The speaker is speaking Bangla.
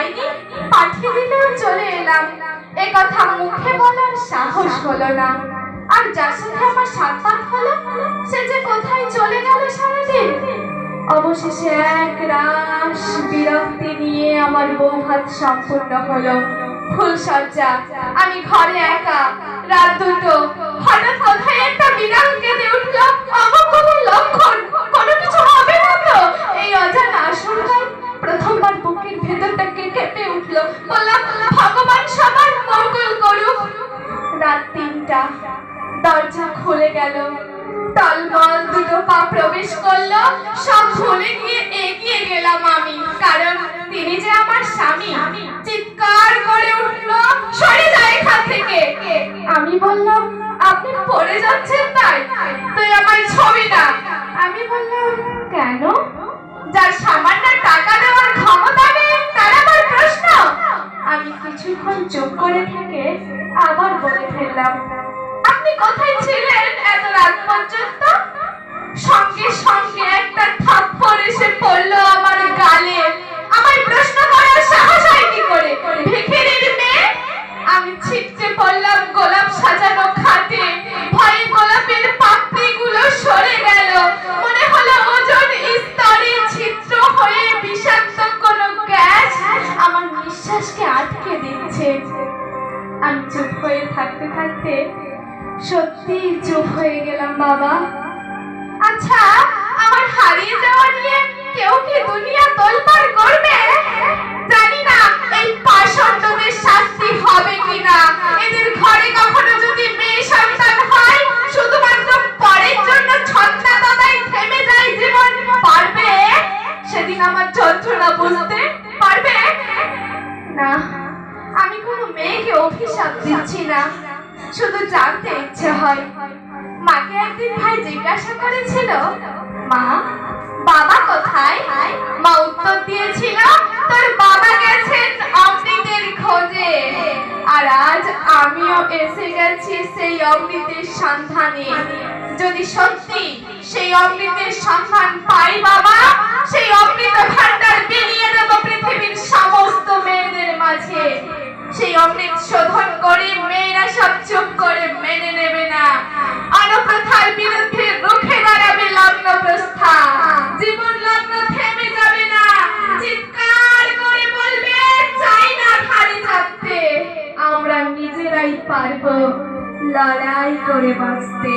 যাইনি পাঠিয়ে দিলেও চলে এলাম। এ কথা মুখে বলার সাহস হলো না। আর যার সাথে আমার সাক্ষাৎ হলো, সে যে কোথায় চলে গেল সারাদিন? অবশেষে এক রাস বিরক্তি নিয়ে আমার বউ ভাত সম্পূর্ণ হলো। ফুল সজ্জা আমি ঘরে একা, রাত দুটো, হঠাৎ কোথায় গেল। টলমল দুটো পা প্রবেশ করল। সব ভুলে গিয়ে এগিয়ে গেলাম আমি, কারণ তিনি যে আমার স্বামী, চিৎকার করে উঠল, সরে যায় এখান থেকে। আমি বললাম, আপনি পড়ে যাচ্ছেন তাই? তুই আমার ছবি না আমি বললাম, কেন? যার সামান্য টাকা দেওয়ার ক্ষমতা নেই, তার আবার প্রশ্ন? আমি কিছুক্ষণ চুপ করে থেকে আবার বলে ফেললাম আপনি কোথায় ছিলেন এত রাত পর্যন্ত? সঙ্গে সঙ্গে একটা থাপ্পড় এসে পড়ল আমার গালে। আমার প্রশ্ন করার সাহস হয় কি করে। ভিখিরির মেয়ে, আমি ছিটকে পড়লাম গোলাপ সাজানো খাটে। ভয়ে গোলাপের পাপড়িগুলো সরে গেল। মনে হলো ওজন স্তরে ছিদ্র হয়ে বিষাক্ত কোনো গ্যাস আমার নিঃশ্বাসকে আটকে দিচ্ছে। আমি চুপ হয়ে থাকতে থাকতে সত্যি চুপ হয়ে গেলাম, বাবা। আচ্ছা আমার হারিয়ে যাওয়া নিয়ে কেউ কি দুনিয়া তোলপাড় করবে? জানি না এই পাষণ্ডদের শাস্তি হবে কিনা। এদের ঘরে কখনো যদি মেয়ে সন্তান হয়, শুধুমাত্র পরের জন্য ছন্না দাদাই থেমে যায় জীবন। পারবে? সেদিন আমার যন্ত্রণা বুঝতে পারবে? না, আমি কোনো মেয়েকে অভিশাপ দিচ্ছি না। শুধু জানতে ইচ্ছে হয়। মাকে একদিন ভাই জিজ্ঞাসা করেছিল, মা, বাবা কোথায়? মা উত্তর দিয়েছিল, তোর বাবা গেছেন অমৃতের খোঁজে। আর আজ আমিও এসে গেছি সেই অমৃতের সন্ধানে। যদি সত্যি সেই অমৃতের সন্ধান পাই বাবা, সেই শোধন করে, মেয়েরা সব চুপ করে, মেনে নেবে না। অনপ্রথার বিরুদ্ধে রুখে দাঁড়াবে লগ্ন প্রস্থা জীবন লগ্ন থেমে যাবে না। চিৎকার করে বলবে, চাই না ধারে থাকতে আমরা নিজেরাই পারব লড়াই করে বাঁচতে।